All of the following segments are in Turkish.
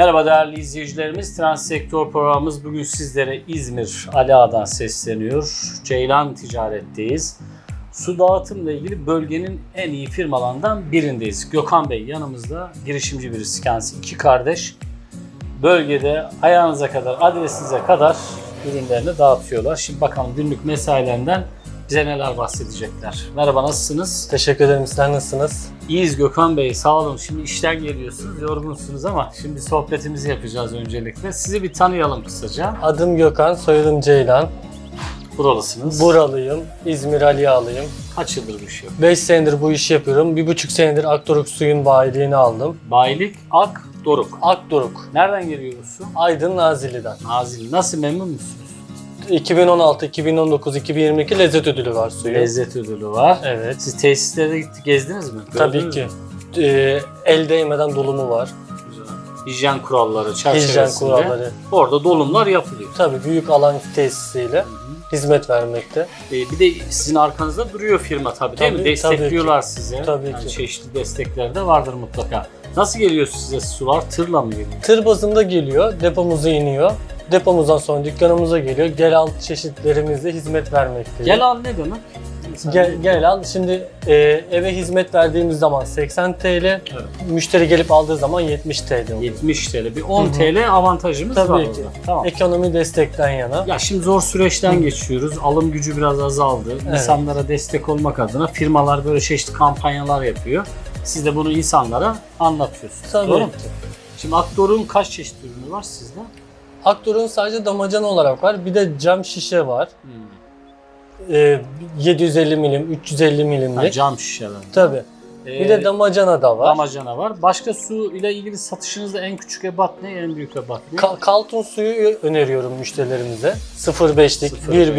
Merhaba değerli izleyicilerimiz. Transsektör programımız bugün sizlere İzmir Ali Ağa'dan sesleniyor. Ceylan Ticaret'teyiz. Su dağıtımla ilgili bölgenin en iyi firmalarından birindeyiz. Gökhan Bey yanımızda girişimci birisi kendisi. iki kardeş bölgede ayağınıza kadar, adresinize kadar ürünlerini dağıtıyorlar. Şimdi bakalım günlük mesailerinden bize neler bahsedecekler. Merhaba nasılsınız? Teşekkür ederim. Sizler nasılsınız? İyiyiz Gökhan Bey sağ olun. Şimdi işten geliyorsunuz, yorgunsunuz ama şimdi sohbetimizi yapacağız öncelikle. Sizi bir tanıyalım kısaca. Adım Gökhan, soyadım Ceylan. Buralısınız. Buralıyım. İzmir Aliyalıyım. Kaç yıldır bu iş yapıyorsunuz? 5 senedir bu işi yapıyorum. 1,5 senedir Aktoruk suyun bayiliğini aldım. Bayilik Ak Doruk. Aktoruk. Nereden geliyor bu su? Aydın Nazilli'den. Nazilli. Nasıl memnun musunuz? 2016, 2019, 2022 lezzet ödülü var suyun. Lezzet ödülü var. Evet. Siz tesislere gitti, gezdiniz mi? Tabii Gördünüz ki. mü? Ee, el değmeden dolumu var. Güzel. Hijyen kuralları çerçevesinde. Hijyen kuralları. Orada dolumlar yapılıyor. Tabii büyük alan tesisiyle hizmet vermekte. Ee, bir de sizin arkanızda duruyor firma tabii, değil mi? Tabii, Destekliyorlar sizi. Tabii Yani ki. Çeşitli destekler de vardır mutlaka. Nasıl geliyor size sular? Tırla mı geliyor? Tır bazında geliyor, depomuza iniyor. Depomuzdan sonra dükkanımıza geliyor. Gel al çeşitlerimizle hizmet vermekteyiz. Gel al ne demek? Gel, gel al. Şimdi e, eve hizmet verdiğimiz zaman 80 TL, müşteri gelip aldığı zaman 70 TL oluyor. 70 TL. Bir 10 Hı hı. TL avantajımız var Tabii orada. ki. Tamam. Ekonomi destekten yana. Ya şimdi zor süreçten geçiyoruz. Alım gücü biraz azaldı. İnsanlara destek olmak adına firmalar böyle çeşitli kampanyalar yapıyor. Siz de bunu insanlara anlatıyorsunuz. Tabii Doğru mu? Şimdi Aktor'un kaç çeşit ürünü var sizde? Aktor'un sadece damacana olarak var. Bir de cam şişe var. Hmm. E, 750 milim, 350 Ha, milimlik. cam şişeler. Tabii. Ee, Bir de damacana da var. damacana var. Başka su ile ilgili satışınızda en küçük ebat ne, en büyük ebat ne? Ka- Kaltun suyu öneriyorum müşterilerimize. 0.5'lik, 0.5.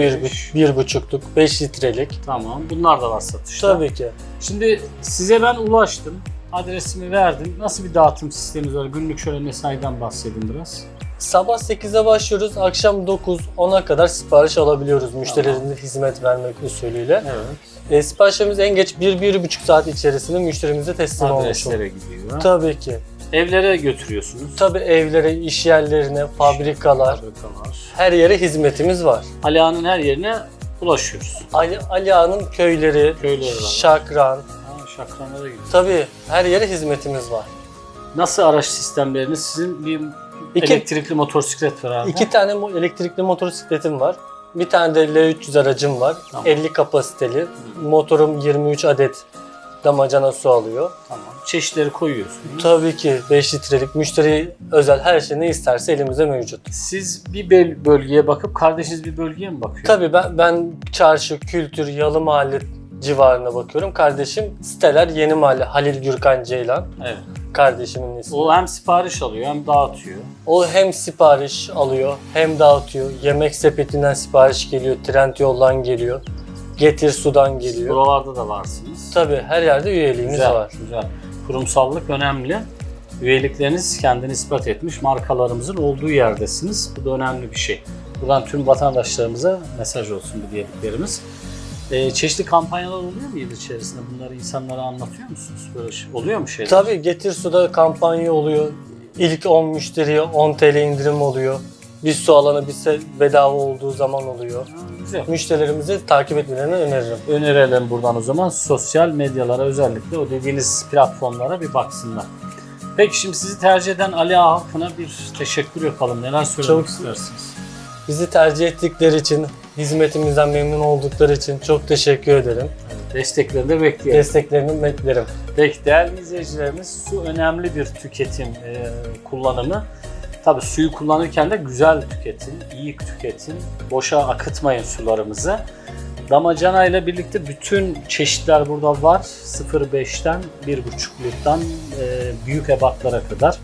1, 1.5'luk, 5 litrelik. Tamam. Bunlar da var satışta. Tabii ki. Şimdi size ben ulaştım. Adresimi verdim. Nasıl bir dağıtım sistemimiz var? Günlük şöyle mesaiden bahsedin biraz. Sabah 8'de başlıyoruz, akşam 9-10'a kadar sipariş alabiliyoruz müşterilerimize hizmet vermek usulüyle. Evet. E, siparişlerimiz en geç 1-1,5 saat içerisinde müşterimize teslim olmuş olur. Adreslere gidiyor. Tabii ki. Evlere götürüyorsunuz. Tabii evlere, iş yerlerine, fabrikalar, Fabrikalar. her yere hizmetimiz var. Aliağa'nın her yerine ulaşıyoruz. Ali, Ali Ağa'nın köyleri, Köyleri var. Şakran, Ha, şakranlara gidiyor. tabii her yere hizmetimiz var. Nasıl araç sistemleriniz? Sizin bir İki- elektrikli motosiklet var abi. İki tane mo- elektrikli motosikletim var. Bir tane de L300 aracım var. Tamam. 50 kapasiteli. Motorum 23 adet damacana su alıyor. Tamam. Çeşitleri koyuyorsunuz. Tabii ki 5 litrelik müşteri özel her şey ne isterse elimizde mevcut. Siz bir bel- bölgeye bakıp kardeşiniz bir bölgeye mi bakıyor? Tabii ben, ben çarşı, kültür, yalı mahalle civarına bakıyorum. Kardeşim siteler Yeni Mahalle, Halil Gürkan Ceylan Evet. Kardeşimin ismi. O hem sipariş alıyor hem dağıtıyor. O hem sipariş alıyor hem dağıtıyor. Yemek sepetinden sipariş geliyor, Trendyol'dan geliyor. Getir sudan geliyor. Buralarda da varsınız. Tabii her yerde üyeliğimiz Güzel, var. güzel. Kurumsallık önemli. Üyelikleriniz kendini ispat etmiş markalarımızın olduğu yerdesiniz. Bu da önemli bir şey. Buradan tüm vatandaşlarımıza mesaj olsun bu diyediklerimiz. Ee, çeşitli kampanyalar oluyor mu yıl içerisinde? Bunları insanlara anlatıyor musunuz? Böyle şey, oluyor mu şeyler? Tabii Getir Su'da kampanya oluyor. İlk 10 müşteriye 10 TL indirim oluyor. Bir su alanı bir se- bedava olduğu zaman oluyor. Güzel. Müşterilerimizi takip etmelerini öneririm. Önerelim buradan o zaman sosyal medyalara özellikle o dediğiniz platformlara bir baksınlar. Peki şimdi sizi tercih eden Ali Ağa halkına bir teşekkür yapalım. Neler söylemek Çok- istersiniz? Bizi tercih ettikleri için, hizmetimizden memnun oldukları için çok teşekkür ederim. Desteklerini de bekleyelim. Desteklerini beklerim. Peki değerli izleyicilerimiz su önemli bir tüketim e, kullanımı. Tabii suyu kullanırken de güzel tüketin, iyi tüketin. Boşa akıtmayın sularımızı. Damacana ile birlikte bütün çeşitler burada var. 0.5'ten 1.5'luktan e, büyük ebatlara kadar.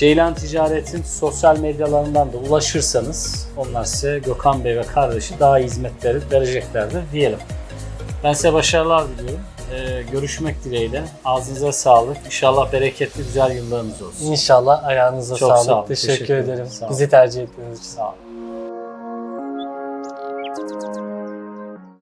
Ceylan Ticaret'in sosyal medyalarından da ulaşırsanız onlar size Gökhan Bey ve kardeşi daha iyi hizmetleri vereceklerdir diyelim. Ben size başarılar diliyorum. Ee, görüşmek dileğiyle. Ağzınıza sağlık. İnşallah bereketli güzel yıllarınız olsun. İnşallah ayağınıza Çok sağlık. sağ olun. Teşekkür, Teşekkür ederim. ederim. Sağ olun. Bizi tercih ettiğiniz için. Sağ olun.